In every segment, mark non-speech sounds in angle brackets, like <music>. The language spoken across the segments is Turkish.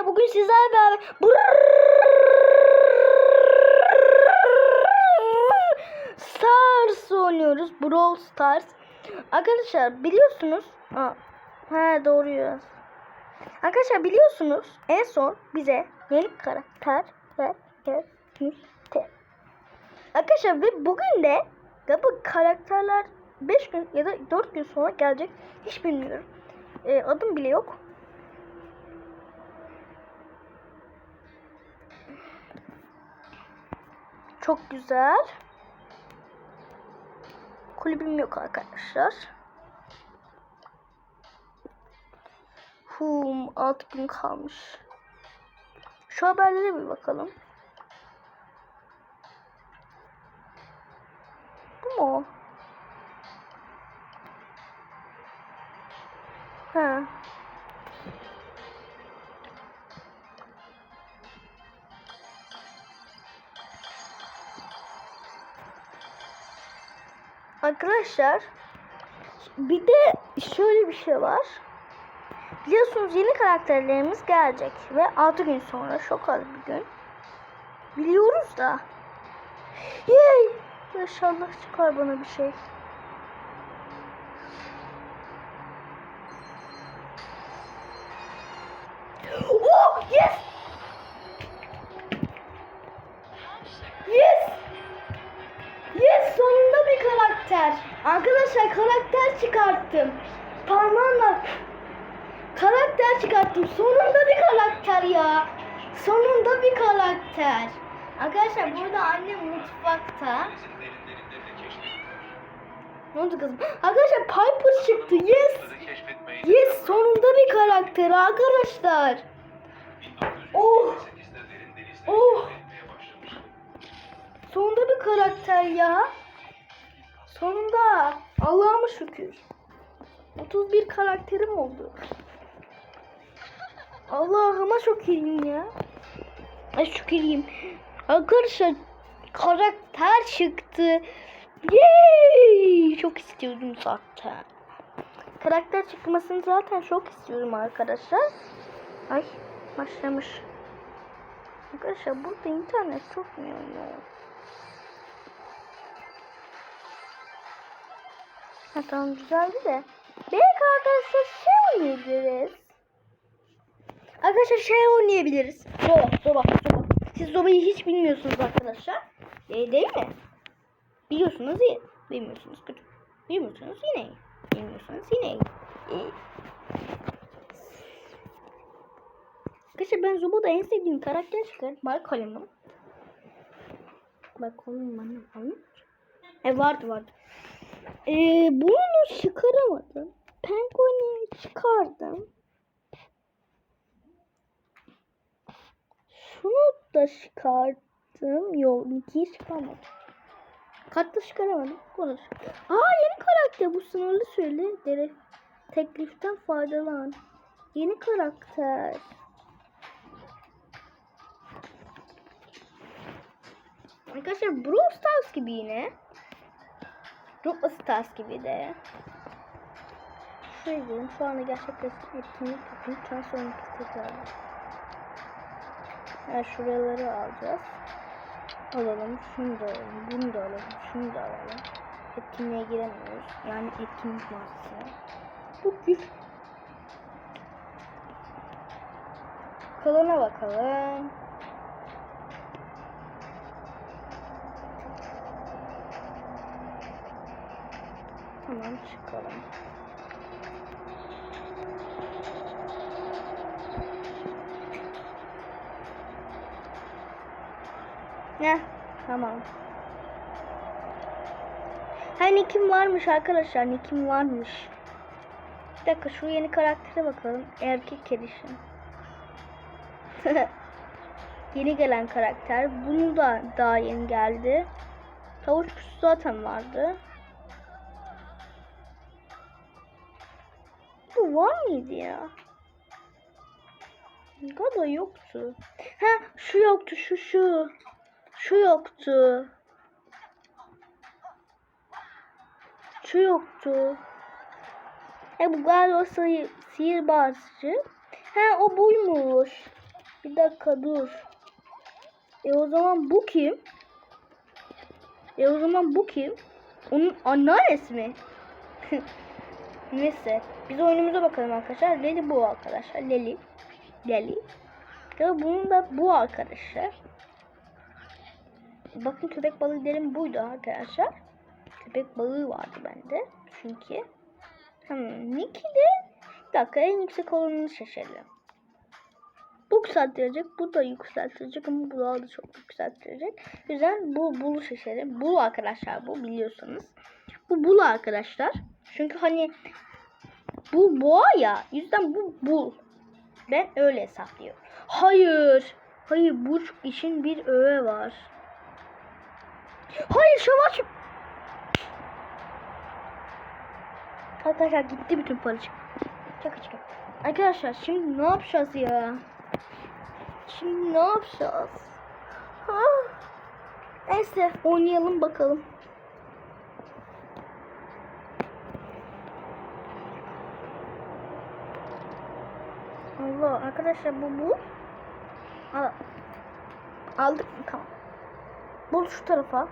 Arkadaşlar bugün sizlerle beraber Stars oynuyoruz. Brawl Stars. Arkadaşlar biliyorsunuz. Aa, he doğru yaz. Arkadaşlar biliyorsunuz en son bize yeni karakter vermişti. Arkadaşlar ve bugün de ya bu karakterler 5 gün ya da 4 gün sonra gelecek. Hiç bilmiyorum. Ee, adım bile yok. Çok güzel. Kulübüm yok arkadaşlar. Hum, 6 gün kalmış. Şu haberlere bir bakalım. Bu mu? o? Arkadaşlar bir de şöyle bir şey var. Biliyorsunuz yeni karakterlerimiz gelecek ve 6 gün sonra çok az bir gün. Biliyoruz da. Yay! İnşallah çıkar bana bir şey. Oh! Yes! Karakter. Arkadaşlar karakter çıkarttım. Parmağımla karakter çıkarttım. Sonunda bir karakter ya. Sonunda bir karakter. Arkadaşlar burada annem mutfakta. Ne oldu kızım? Arkadaşlar Piper çıktı. Yes. Yes sonunda bir karakter arkadaşlar. Oh. Oh. Sonunda bir karakter ya. Sonunda. Allah'ıma şükür. 31 karakterim oldu. Allah'ıma iyiyim ya. Ay şüküreyim. Arkadaşlar karakter çıktı. Yay! Çok istiyordum zaten. Karakter çıkmasını zaten çok istiyorum arkadaşlar. Ay başlamış. Arkadaşlar burada internet çok mu Ha tamam güzeldi de. Belki arkadaşlar şey oynayabiliriz. Arkadaşlar şey oynayabiliriz. Zoba, zoba, zoba. Siz zobayı hiç bilmiyorsunuz arkadaşlar. E, değil mi? Biliyorsunuz iyi. Bilmiyorsunuz kötü. Bilmiyorsunuz yine iyi. Bilmiyorsunuz yine iyi. İyi. Arkadaşlar ben Zoba'da en sevdiğim karakter çıkar. Malcolm'um. Malcolm'um annem annem. E vardı vardı. Ee, bunu çıkaramadım. Penguin'i çıkardım. Şunu da çıkardım. Yok, Mickey'i çıkarmadım. Kartı çıkaramadım. Bunu çıkardım. Aa yeni karakter bu sınırlı söyle. Dere tekliften faydalan. Yeni karakter. Arkadaşlar Brawl Stars gibi yine. Brawl Stars gibi de. Şuraya gidelim. Şu anda gerçekleşti etkinlik yapın. Sonra tekrar. Yani şuraları alacağız. Alalım. Şunu da alalım. Bunu da alalım. Şunu da alalım. Etkinliğe giremiyoruz. Yani etkinlik masası. Bu güç. Kalana bakalım. Tamam çıkalım. Ne? Tamam. Ha Nick'im varmış arkadaşlar. Nick'im varmış. Bir dakika şu yeni karaktere bakalım. Erkek erişim. <laughs> yeni gelen karakter. Bunu da daha yeni geldi. Tavuk kuşu zaten vardı. Bu var mıydı ya? Galiba yoktu. Ha şu yoktu şu şu. Şu yoktu. Şu yoktu. E bu galiba sihir, sihirbazcı. Ha o buymuş. Bir dakika dur. E o zaman bu kim? E o zaman bu kim? Onun anneannesi mi? <laughs> Neyse. Biz oyunumuza bakalım arkadaşlar. Leli bu arkadaşlar. Leli. Leli. Ya bunun da bu arkadaşlar. Bakın köpek balığı derim buydu arkadaşlar. Köpek balığı vardı bende. Çünkü. Hmm, Nicky de bir dakika en yüksek olanını seçelim. Bu yükseltilecek, bu da yükseltilecek ama bu da çok yükseltilecek. Yüzden bu bulu seçelim. Bul arkadaşlar bu biliyorsunuz. Bu bul arkadaşlar. Çünkü hani bu boğa ya. Yüzden bu bul. Ben öyle hesaplıyorum. Hayır. Hayır bu işin bir öğe var. Hayır savaş. Arkadaşlar gitti bütün para çık. Çaka çaka. Arkadaşlar şimdi ne yapacağız ya? Şimdi ne yapacağız? Ha? Neyse oynayalım bakalım. Allah arkadaşlar bu bu. Al. Aldık mı? Tamam. Bul şu tarafa.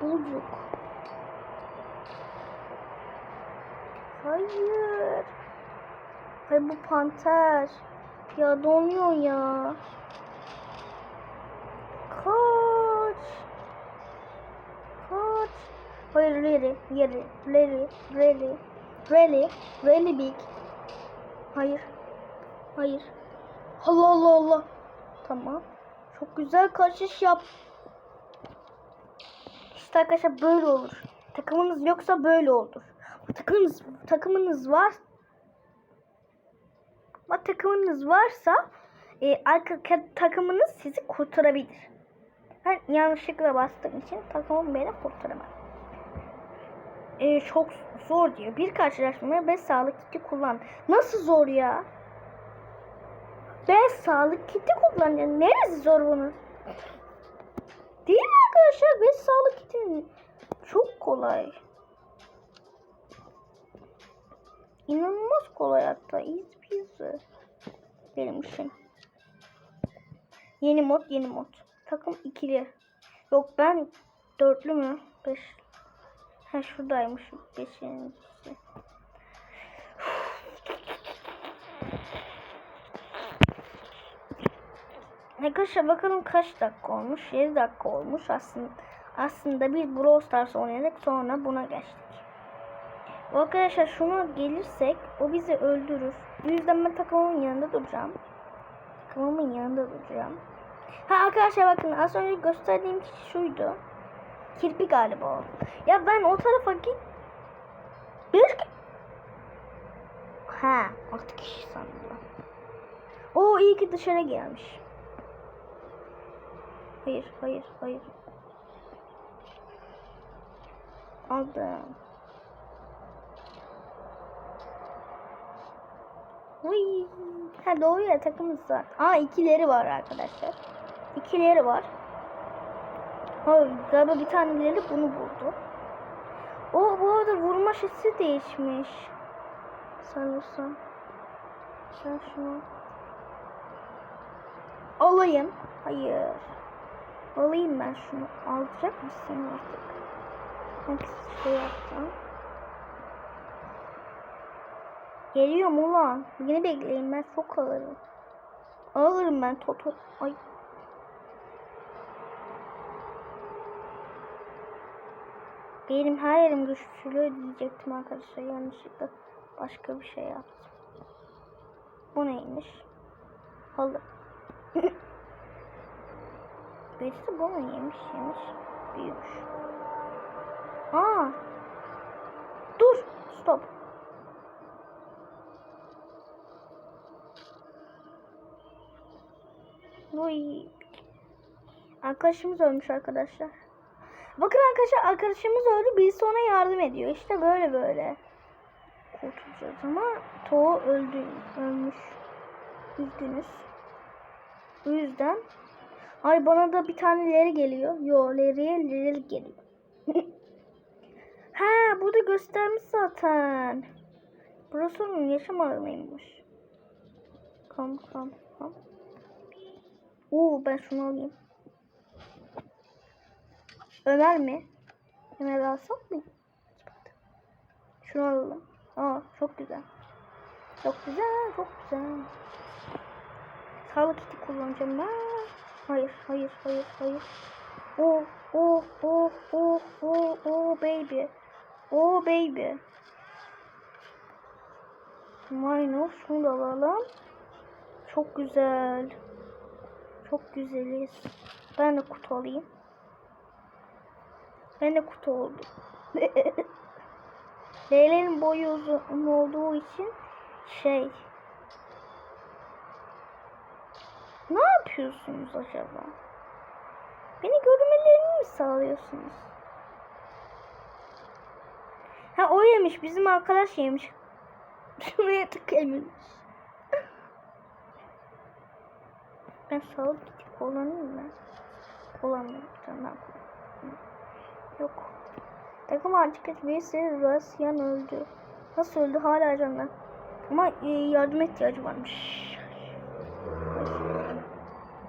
Bulduk. Hayır. Hayır bu panter. Ya donuyor ya. Kaç. Kaç. Hayır Larry. Larry. Larry. Larry. Really. Really big. Hayır. Hayır. Allah Allah Allah. Tamam. Çok güzel kaçış yap. İşte arkadaşlar böyle olur. Takımınız yoksa böyle olur. Takımınız takımınız var. Ama takımınız varsa e, arka ka- takımınız sizi kurtarabilir. Ben yanlışlıkla bastığım için takımım beni kurtaramaz. E, çok zor diyor. Bir karşılaşmaya 5 sağlık kiti kullan. Nasıl zor ya? 5 sağlık kiti kullanıyor. Neresi zor bunun? Değil mi arkadaşlar? 5 sağlık kiti çok kolay. İnanılmaz kolay hatta. Easy peasy. Benim için. Yeni mod, yeni mod. Takım ikili. Yok ben dörtlü mü? Beş. Ha şuradaymış. Beşincisi. Arkadaşlar bakalım kaç dakika olmuş? 7 dakika olmuş. Aslında aslında bir Brawl Stars oynadık sonra buna geçtik. Arkadaşlar şuna gelirsek o bizi öldürür. O yüzden ben takımımın yanında duracağım. Takımımın yanında duracağım. Ha arkadaşlar bakın az önce gösterdiğim kişi şuydu. Kirpi galiba o. Ya ben o tarafa git. Bir Ha altı kişi sandım. O iyi ki dışarı gelmiş. Hayır, hayır, hayır. Aldım. Uy. Ha doğru ya takımız var. Aa ikileri var arkadaşlar. İkileri var. Ha galiba bir taneleri bunu buldu. O bu arada vurma şişesi değişmiş. Sanırsam. Sen şunu. Alayım. Hayır. Alayım ben şunu. Alacak mısın artık? Hangisi şey yapsam? Geliyorum ulan. Yine bekleyin ben çok alırım. Alırım ben Toto. Ay. Benim her yerim güçlü diyecektim arkadaşlar. Yanlışlıkla başka bir şey yaptım. Bu neymiş? Halı. <laughs> Birisi bunu yemiş yemiş. Büyümüş. Aa. Dur. Stop. Uy. Arkadaşımız ölmüş arkadaşlar. Bakın arkadaşlar arkadaşımız öldü. Birisi ona yardım ediyor. İşte böyle böyle. Kurtulacağız ama Toğu öldü. Ölmüş. Üzgünüz. O yüzden Ay bana da bir tane leri geliyor. Yo leriye leri geliyor. <laughs> ha burada göstermiş zaten. Burası onun yaşam alanıymış. Kam kam. Tamam. Oo ben şunu alayım. Ömer mi? Ömer alsak mı? Şunu alalım. Aa çok güzel. Çok güzel, çok güzel. Sağlık kiti kullanacağım ben. Hayır, hayır, hayır, hayır. Oh, oh, oh, oh, oh, oh baby. Oh baby. Minus şunu alalım. Çok güzel. Çok güzeliz. Ben de kutu alayım. Ben de kutu oldum. <laughs> Leyle'nin boyu uzun olduğu için şey. Ne yapıyorsunuz acaba? Beni görmelerini mi sağlıyorsunuz? Ha o yemiş. Bizim arkadaş yemiş. <laughs> Şuraya tıklaymış. Ben sağlık kiti kullanayım mı? Kullanmıyorum. Tamam. Yok. Takım artık birisi Rasyan öldü. Nasıl öldü? Hala canlı. Ama e, yardım ihtiyacı varmış.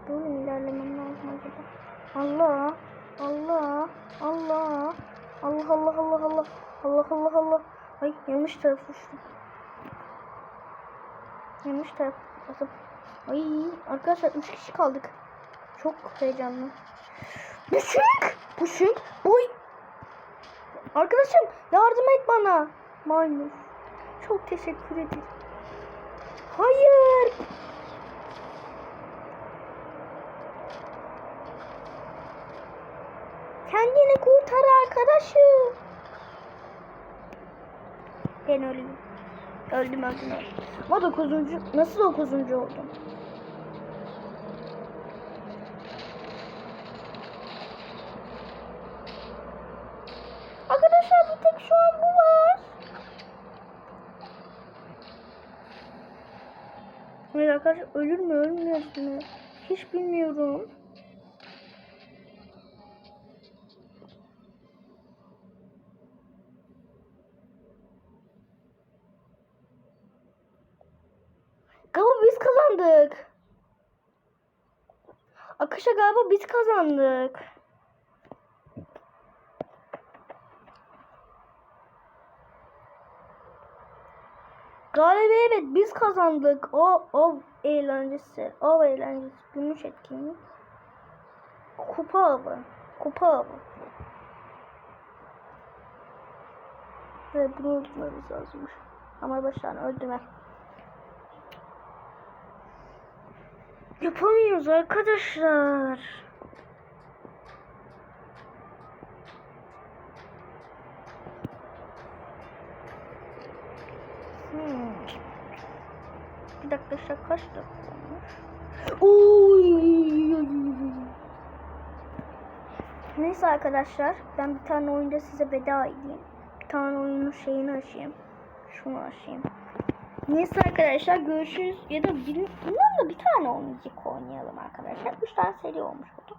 Böyle mi ilerlemem lazım acaba? Allah. Allah. Allah. Allah Allah Allah Allah. Allah Allah Allah. Ay yanlış taraf uçtum. Yanlış taraf basıp. Ay arkadaşlar 3 kişi kaldık. Çok heyecanlı. Puşuk! Puşuk! Boy! Arkadaşım yardım et bana. Maymun. Çok teşekkür ederim. Hayır. Kendini kurtar arkadaşım. Ben öleyim. Öldüm öldüm. Ama dokuzuncu, nasıl dokuzuncu oldum? Arkadaşlar bir tek şu an bu var. Evet arkadaşlar ölür mü ölmüyor mu? Hiç bilmiyorum. Galiba biz kazandık. Akışa galiba biz kazandık. Galiba evet biz kazandık. O o eğlencesi. O eğlencesi. Gümüş etkinliği. Kupa avı. Kupa avı. Evet bunu öldürmemiz lazımmış. Ama baştan öldürme. Yapamıyoruz arkadaşlar. Hmm. Bir dakika işte kaç dakika olmuş? Oy. Neyse arkadaşlar ben bir tane oyunda size veda edeyim. Bir tane oyunun şeyini açayım. Şunu açayım. Neyse arkadaşlar görüşürüz. Ya da bir, bunlarla bir tane oynayacak oynayalım arkadaşlar. Üç tane seri olmuş oldu.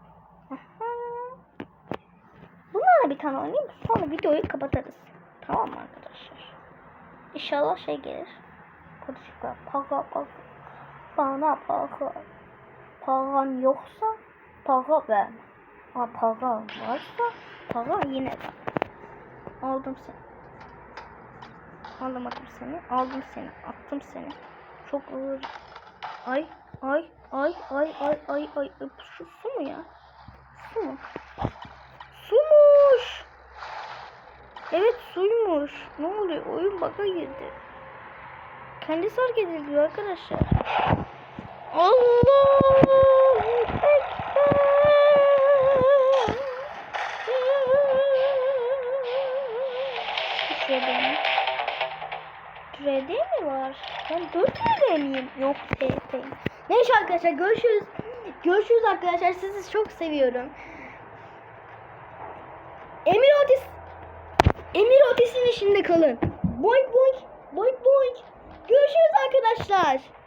Bunlarla bir tane oynayayım. Sonra videoyu kapatırız. Tamam arkadaşlar? İnşallah şey gelir. Konuşuklar. Para para. Bana para. Paran yoksa para ver. Ama para varsa para yine ver. Aldım seni. Alamadım seni. Aldım seni. Attım seni. Çok ağır. Ay ay ay ay ay ay ay. Şu su mu ya? Su mu? Sumuş. Evet suymuş. Ne oluyor? Oyun baka girdi. Kendisi hareket ediyor arkadaşlar. Allahu 4 TL? Yok TP. Neyse arkadaşlar görüşürüz. Görüşürüz arkadaşlar. Sizi çok seviyorum. Emir Otis Emir Otis'in içinde kalın. Boy boy boy boy. Görüşürüz arkadaşlar.